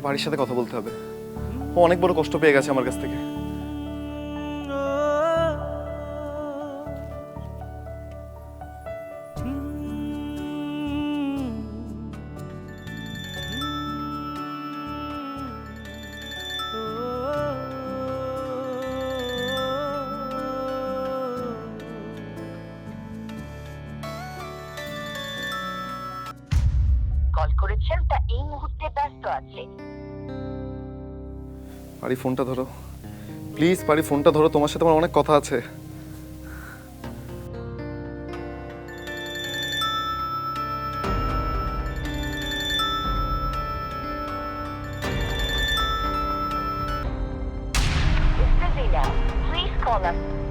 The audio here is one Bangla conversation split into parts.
বাড়ির সাথে কথা বলতে হবে। ও অনেক বড় কষ্ট পেয়ে গেছে আমার কাছ থেকে। আছে পারি ফোনটা ধরো প্লিজ পারি ফোনটা ধরো তোমার সাথে আমার অনেক কথা আছে. Please call us.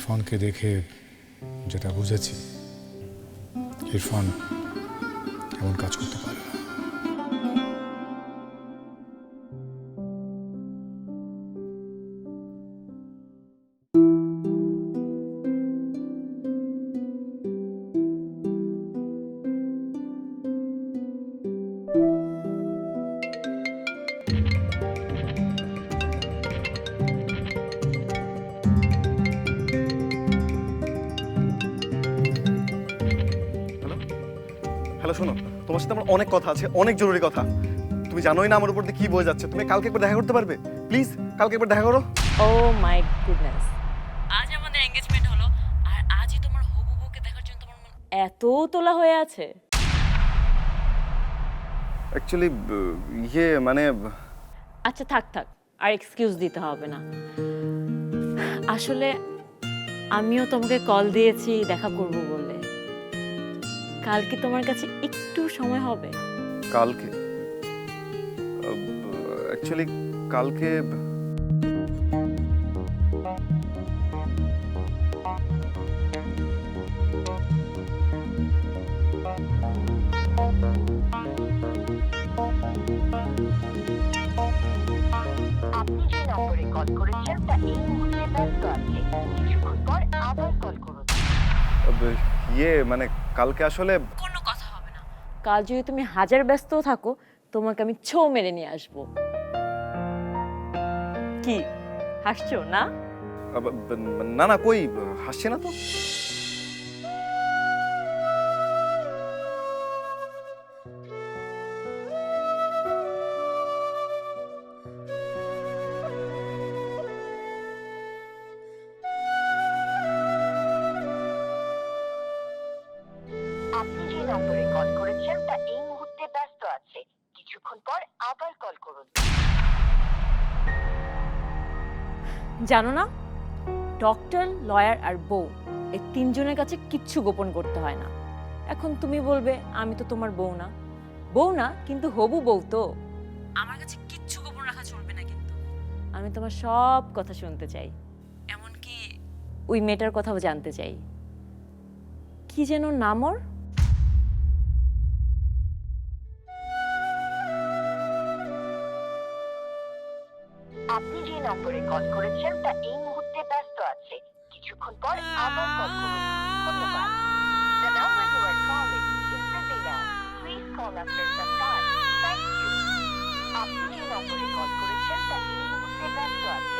ইরফানকে দেখে যেটা বুঝেছি ইরফান এমন কাজ করতে পারে না। হ্যালো শোনো তোমার সাথে আমার অনেক কথা আছে অনেক জরুরি কথা। তুমি জানোই না আমার উপর দিয়ে কি বয়ে যাচ্ছে। তুমি কালকে একবার দেখা করতে পারবে? প্লিজ কালকে একবার দেখা করো। ও মাই গুডনেস আজ আমাদের এঙ্গেজমেন্ট হলো আর আজই তোমার হবু বউকে দেখার জন্য তোমার মন এত তোলা হয়ে আছে। অ্যাকচুয়ালি ইয়ে মানে আচ্ছা থাক থাক আর এক্সকিউজ দিতে হবে না। আসলে আমিও তোমাকে কল দিয়েছি দেখা করব বলে। কালকে তোমার কাছে একটু সময় হবে। কালকে? অ্যাকচুয়ালি কালকে আপনি যে নম্বরে কল করেছেন তা এই মুহূর্তে ব্যস্ত আছে কিছুক্ষণ পর আবার কল করুন। ইয়ে মানে কালকে আসলে কোনো কথা হবে না। কাল যদি তুমি হাজার ব্যস্ত থাকো তোমাকে আমি ছৌ মেরে নিয়ে আসব। কি? হাসছো না? না না কই? হাসছে না তো? আপনি যে নম্বরে কল করেছেন তা এই মুহূর্তে ব্যস্ত আছে। কিছুক্ষণ পর আবার কল করুন। জানো না? ডক্টর লয়ার আর বউ এই তিনজনের কাছে কিচ্ছু গোপন করতে হয় না। এখন তুমি বলবে আমি তো তোমার বউ না। বউ না কিন্তু হবু বউ তো। আমার কাছে কিচ্ছু গোপন রাখা চলবে না কিন্তু। আমি তোমার সব কথা শুনতে চাই। এমনকি ওই মেয়েটার কথাও জানতে চাই। কি যেন নাম আপনি যে নম্বরে কল করেছেন, তা এই মুহূর্তে ব্যস্ত আছে। কিছুক্ষণ পর আবার কল করুন. আপনি যে নম্বরে কল করেছেন, তা এই মুহূর্তে ব্যস্ত আছে।